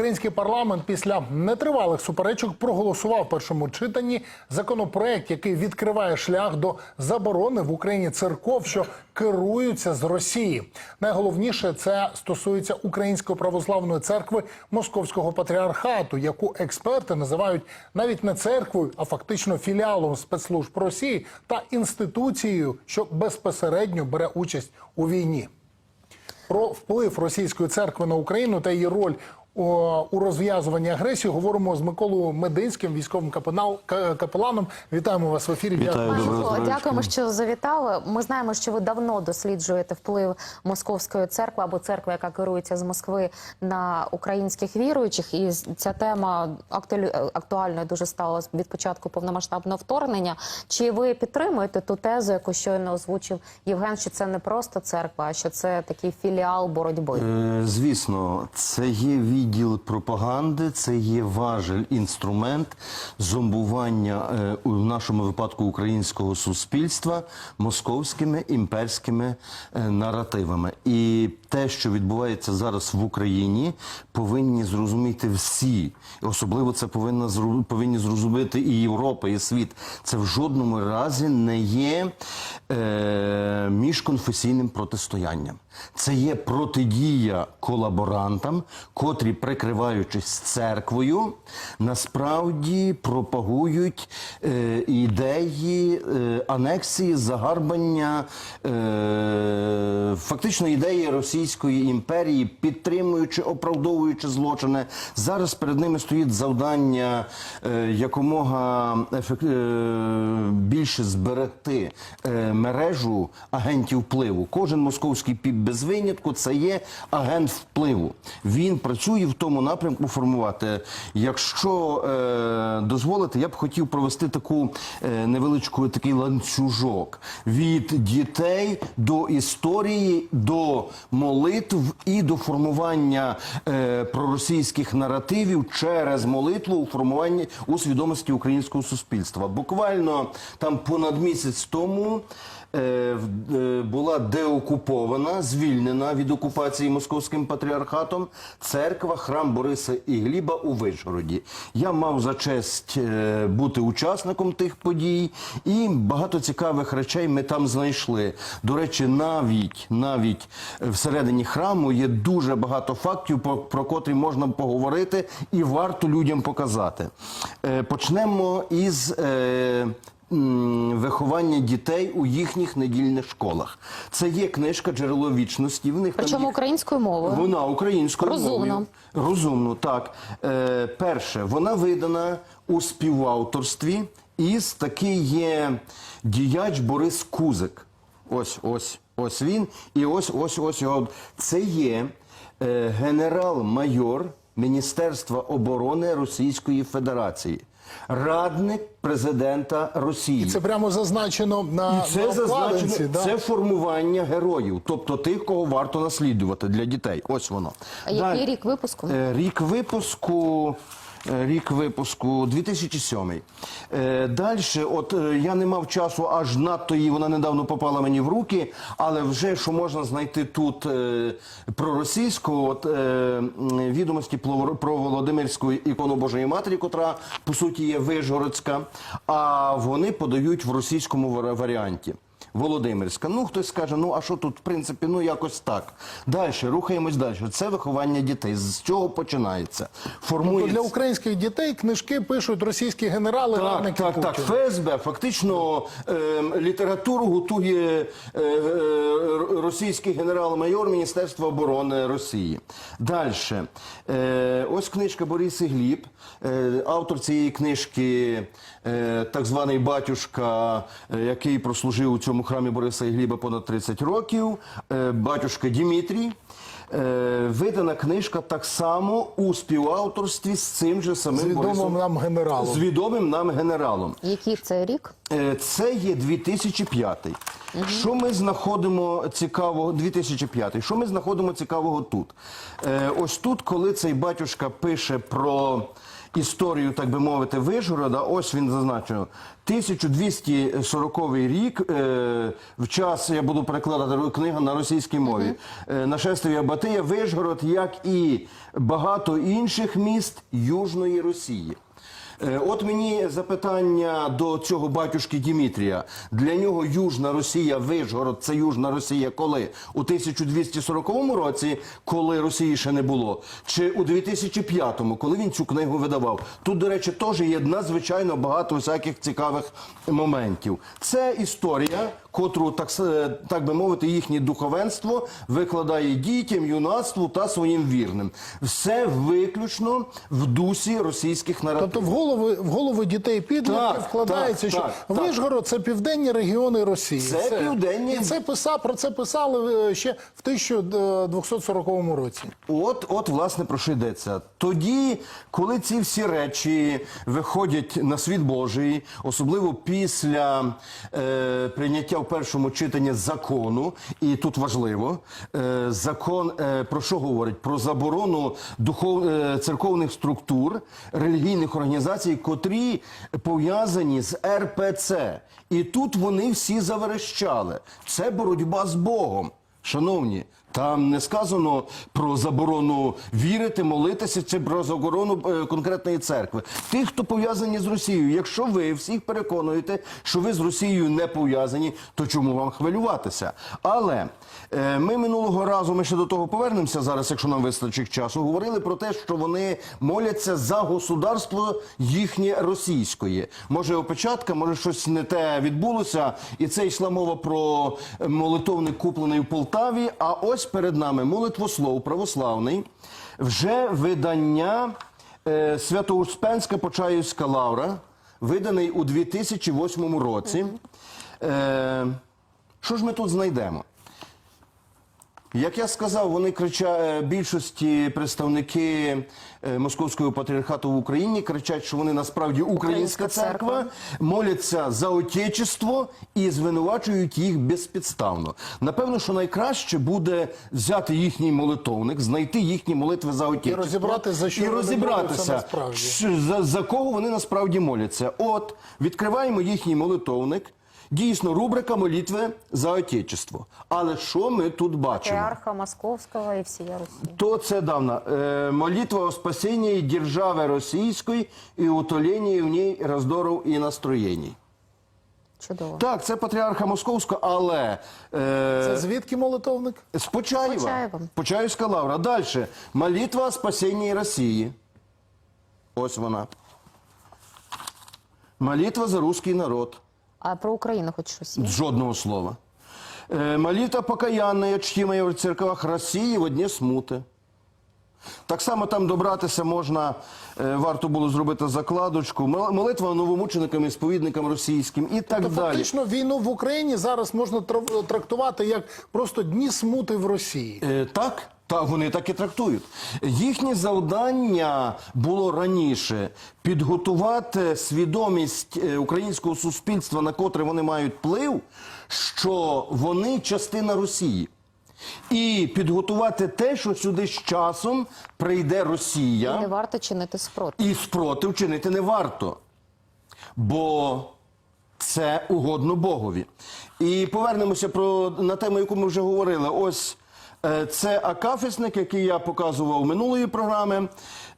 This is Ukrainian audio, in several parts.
Український парламент після нетривалих суперечок проголосував в першому читанні законопроект, який відкриває шлях до заборони в Україні церков, що керуються з Росії. Найголовніше це стосується Української православної церкви Московського патріархату, яку експерти називають навіть не церквою, а фактично філіалом спецслужб Росії та інституцією, що безпосередньо бере участь у війні. Про вплив російської церкви на Україну та її роль о, у розв'язуванні агресії говоримо з Миколою Мединським, військовим капелал- ка- капеланом. Вітаємо вас в ефірі. Вітаю, Дякую. дякуємо, що завітали. Ми знаємо, що ви давно досліджуєте вплив московської церкви або церкви, яка керується з Москви на українських віруючих. І ця тема актуальною дуже стала від початку повномасштабного вторгнення. Чи ви підтримуєте ту тезу, яку щойно озвучив Євген, що це не просто церква, а що це такий філіал боротьби? Е, Звісно, це є відділ пропаганди, це є важель, інструмент зомбування е, у нашому випадку українського суспільства московськими імперськими е, наративами. І те, що відбувається зараз в Україні, повинні зрозуміти всі. Особливо це повинна повинні зрозуміти і Європа, і світ. Це в жодному разі не є е, міжконфесійним протистоянням. Це є протидія колаборантам, котрі, прикриваючись церквою, насправді пропагують е, ідеї е, анексії, загарбання, е, фактично ідеї Російської імперії, підтримуючи, оправдовуючи злочини. Зараз перед ними стоїть завдання якомога більше зберегти мережу агентів впливу. Кожен московський піп без винятку це є агент впливу. Він працює в тому напрямку формувати. Якщо е, дозволите, я б хотів провести таку е, невеличку такий ланцюжок від дітей до історії, до молитв і до формування е, проросійських наративів через молитву у формуванні у свідомості українського суспільства. Буквально там понад місяць тому. Е, е, Була деокупована, звільнена від окупації московським патріархатом церква храм Бориса і Гліба у Вишгороді. Я мав за честь е, бути учасником тих подій, і багато цікавих речей ми там знайшли. До речі, навіть навіть всередині храму є дуже багато фактів, про, котрі можна поговорити, і варто людям показати. Почнемо із. Виховання дітей у їхніх недільних школах. Це є книжка Джерело вічності. В них Причому є- українською мовою. вона українською Розумно. мовою. Розумно, так. Е, перше, вона видана у співавторстві із такий є діяч Борис Кузик. Ось, ось, ось він. І ось, ось, ось його. Це є е, генерал-майор Міністерства оборони Російської Федерації. Радник президента Росії. Це прямо зазначено на, І це на зазначено, да? це формування героїв, тобто тих, кого варто наслідувати для дітей. Ось воно. А який рік випуску? Е, Рік випуску. Е, Рік випуску 2007. Е, Далі, от е, я не мав часу аж надто її, вона недавно попала мені в руки, але вже що можна знайти тут про російську, от відомості про, Володимирську ікону Божої Матері, котра по суті є Вижгородська, а вони подають в російському вар- варіанті. Володимирська. Ну, хтось скаже, ну а що тут, в принципі, ну якось так. Далі, рухаємось далі. Це виховання дітей. З чого починається? Тобто для українських дітей книжки пишуть російські генерали, Так, так, так. Путіна. ФСБ фактично ем, літературу готує е, е, російський генерал-майор Міністерства оборони Росії. Далі. Е, ось книжка Борис Гліб. Е, автор цієї книжки, е, так званий батюшка, е, який прослужив у цьому храмі Бориса і Гліба понад 30 років. Е, батюшка Дімітрій. Е, видана книжка так само у співавторстві з цим же самим З відомим Борисом- нам генералом. з відомим нам генералом. Який це рік? Е, Це є 2005. Що ми знаходимо цікавого 2005. Що ми знаходимо цікавого тут? Ось тут, коли цей батюшка пише про історію, так би мовити, Вишгорода, ось він зазначив. 1240 рік, е, в час, я буду перекладати книгу на російській мові, е, нашествія Батия, Вишгород, як і багато інших міст Южної Росії. Е, От мені запитання до цього батюшки Дімітрія. Для нього Южна Росія, Вижгород, це Южна Росія коли? У 1240 році, коли Росії ще не було, чи у 2005-му, коли він цю книгу видавав. Тут, до речі, теж є надзвичайно багато всяких цікавих моментів. Це історія, котру, так, с- так би мовити, їхнє духовенство викладає дітям, юнацтву та своїм вірним. Все виключно в дусі російських наративів. Тобто в голови в голови дітей підлітків вкладається, так, що так. Вишгород це південні регіони Росії. Це південні- І це писав про це писали е, ще в 1240 році. От, от, власне, про що йдеться. Тоді, коли ці всі речі виходять на світ Божий, особливо після е, прийняття в першому читанні закону, і тут важливо, е, закон е, про що говорить? Про заборону духов, е, церковних структур, релігійних організацій, котрі пов'язані з РПЦ. І тут вони всі заверещали. Це боротьба з Богом. Шановні, там не сказано про заборону вірити, молитися чи про заборону е, конкретної церкви. Тих, хто пов'язані з Росією, якщо ви всіх переконуєте, що ви з Росією не пов'язані, то чому вам хвилюватися? Але е, ми минулого разу, ми ще до того повернемося зараз, якщо нам вистачить часу, говорили про те, що вони моляться за государство їхнє російської. Може опечатка, може щось не те відбулося, і це йшла мова про молитовник куплений в Полтаві. А ось перед нами молитвослов православний, вже видання е, Свято-Успенська Почаївська лавра, виданий у 2008 році. Е, що ж ми тут знайдемо? Як я сказав, вони кричать більшості представники е, московського патріархату в Україні кричать, що вони насправді українська церква, церква. моляться за отечество і звинувачують їх безпідставно. Напевно, що найкраще буде взяти їхній молитовник, знайти їхні молитви за отечество І розібрати, за що і розібратися, насправді. за, за кого вони насправді моляться. От відкриваємо їхній молитовник. Дійсно, рубрика молитви за отечество. Але що ми тут бачимо? Патріарха Московського і всія Росії. То це давно. Е, молитва о спасении держави російської і утоленні в ній роздорів і настроєнь. Чудово. Так, це патріарха Московського, але е, Це звідки молитовник? з Почаєва. Почаєва. Почаївська лавра. Далі. Молитва о спасенні Росії. Ось вона. Молитва за русский народ. А про Україну хоч щось є? Жодного слова. Э, молитва покаянная, чтимая в церквах Росії в одні смути. Так само там добратися можна, е, варто було зробити закладочку. Мол- Молитва новомученикам і сповідникам російським і так Тобто, далі. фактично війну в Україні зараз можна трав- трактувати як просто дні смути в Росії. Е, так, так, вони так і трактують. Їхнє завдання було раніше підготувати свідомість е, українського суспільства, на котре вони мають вплив, що вони частина Росії. І підготувати те, що сюди з часом прийде Росія. І не варто чинити спротив. І спротив чинити не варто, бо це угодно Богові. І повернемося про, на тему, яку ми вже говорили. Ось це акафісник, який я показував минулої програми,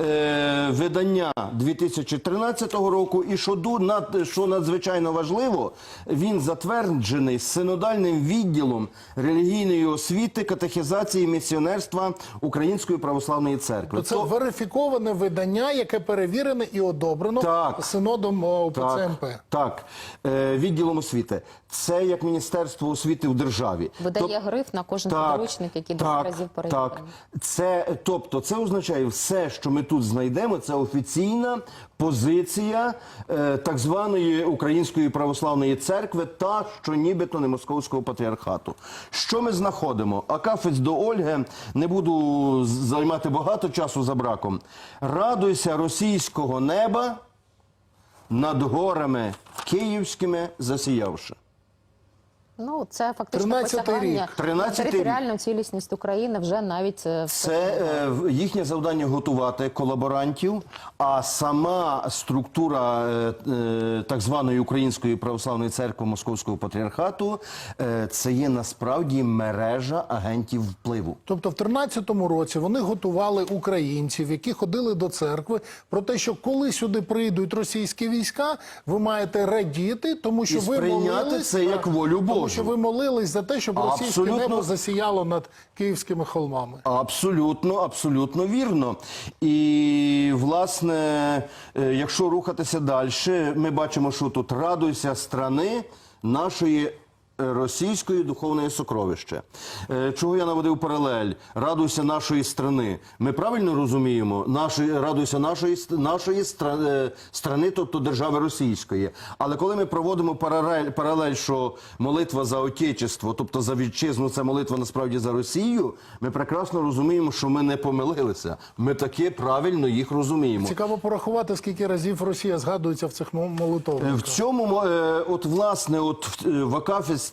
е, видання 2013 року. І що, над, що надзвичайно важливо, він затверджений синодальним відділом релігійної освіти, катехізації, місіонерства Української православної церкви. Це верифіковане видання, яке перевірене і одобрено Так. синодом УПЦ Так, так. Е, відділом освіти. Це як Міністерство освіти в державі. Видає Тоб- гриф на кожен підручник, який 10 так, разів так. Це, тобто, це означає, все, що ми тут знайдемо, це офіційна позиція е, так званої Української православної церкви, та що нібито не московського патріархату. Що ми знаходимо? Акафець до Ольги, не буду займати багато часу за браком. Радуйся російського неба над горами київськими засіявши. Ну це фактично 13-й посягання рік. 13-й на рік. територіальну цілісність України вже навіть е, в Це е, в- їхнє завдання готувати колаборантів, а сама структура е, е, так званої Української православної церкви Московського патріархату е, це є насправді мережа агентів впливу. Тобто в 13-му році вони готували українців, які ходили до церкви, про те, що коли сюди прийдуть російські війська, ви маєте радіти, тому що І ви сприйняти молились, це як волю тому що ви молились за те, щоб російське Абсолютно. небо засіяло над київськими холмами. Абсолютно, абсолютно вірно. І власне, е, якщо рухатися далі, ми бачимо, що тут радуйся страни нашої. Російської духовної сокровище. Е, Чого я наводив паралель? Радуйся нашої страни. Ми правильно розуміємо? Нашої, радуйся нашої, нашої е, страни, тобто держави російської. Але коли ми проводимо паралель, паралель, що молитва за отечество, тобто за вітчизну, це молитва насправді за Росію, ми прекрасно розуміємо, що ми не помилилися. Ми таки правильно їх розуміємо. Цікаво порахувати, скільки разів Росія згадується в цих мо- молитовниках. В цьому, е, от власне, от в, е,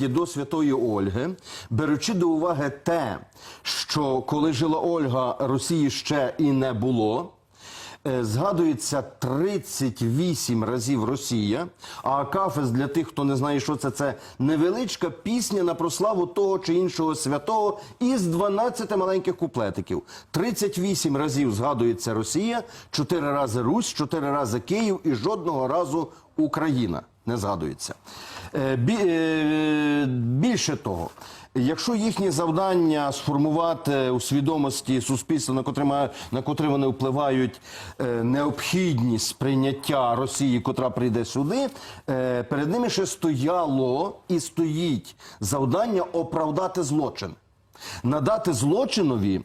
в до Святої Ольги, беручи до уваги те, що коли жила Ольга, Росії ще і не було. е, Згадується 38 разів Росія, а Акафіс, для тих, хто не знає, що це, це невеличка пісня на прославу того чи іншого святого із 12 маленьких куплетиків. 38 разів згадується Росія, 4 рази Русь, 4 рази Київ і жодного разу Україна не згадується. Е, е, Більше того, якщо їхнє завдання сформувати у свідомості суспільства, на котре, на котре вони впливають е, необхідність сприйняття Росії, котра прийде сюди, перед ними ще стояло і стоїть завдання оправдати злочин. Надати злочинові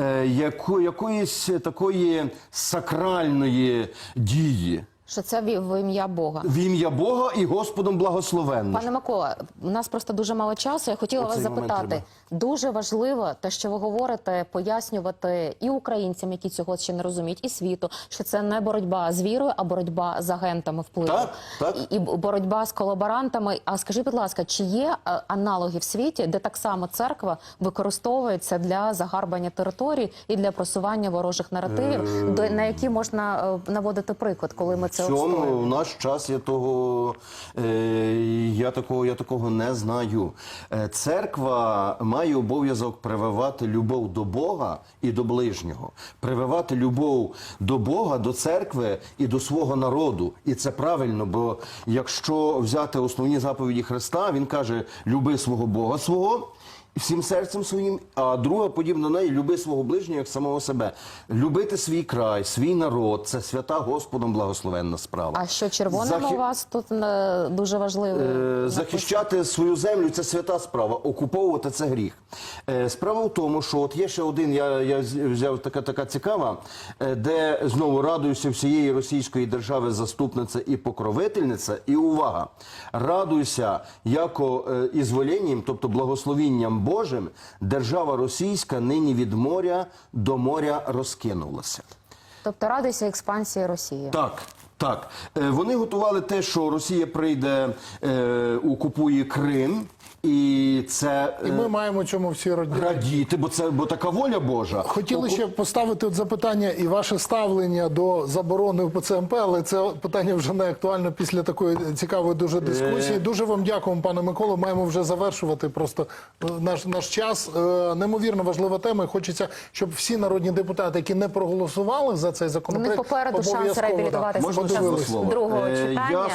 е, яко, якоїсь такої сакральної дії що це в в ім'я Бога. в ім'я Бога і Господом благословенно. Пане Микола, у нас просто дуже мало часу. Я хотіла вас Оцей запитати. Дуже важливо те, що ви говорите, пояснювати і українцям, які цього ще не розуміють, і світу, що це не боротьба з вірою, а боротьба з агентами впливу Так, так. І, і боротьба з колаборантами. А скажіть, будь ласка, чи є е, аналоги в світі, де так само церква використовується для загарбання територій і для просування ворожих наративів, до на які можна е, наводити приклад, коли ми це цьому в наш час я того, е, я такого, я такого не знаю. Е, церква має обов'язок прививати любов до Бога і до ближнього, прививати любов до Бога, до церкви і до свого народу. І це правильно, бо якщо взяти основні заповіді Христа, він каже: люби свого Бога свого. Всім серцем своїм, а друга подібна неї люби свого ближнього як самого себе. Любити свій край, свій народ це свята Господом благословенна справа. А що червоним Захи- у вас тут е, дуже важливо? Е, Захищати свою землю це свята справа, окуповувати це гріх. Е, Справа в тому, що от є ще один, я, я взяв така така цікава, е, де знову радуюся всієї російської держави заступниця і покровительниця, і увага, радуйся яко е, ізволенням, тобто благословінням Божим, держава російська нині від моря до моря розкинулася. Тобто радуйся експансії Росії. Так, так. Е, Вони готували те, що Росія прийде, е, окупує Крим, і це І е, ми маємо цьому всі раді- радіти, бо це бо така воля Божа. Хотіли ще поставити от запитання і ваше ставлення до заборони УПЦ-МП, але це питання вже не актуально після такої цікавої дуже дискусії. Дуже вам дякуємо, пане Миколо. Маємо вже завершувати просто е, наш наш час. Е, Неймовірно важлива тема. і Хочеться, щоб всі народні депутати, які не проголосували за цей законопроект, попереду шанс реабілітуватися Можна під час другого Е, читання. я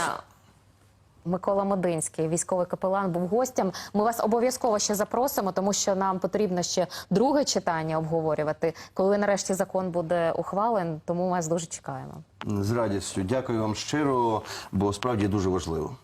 Микола Мединський, військовий капелан, був гостем. Ми вас обов'язково ще запросимо, тому що нам потрібно ще друге читання обговорювати, коли нарешті закон буде ухвален. Тому ми вас дуже чекаємо. З радістю. Дякую вам щиро, бо справді дуже важливо.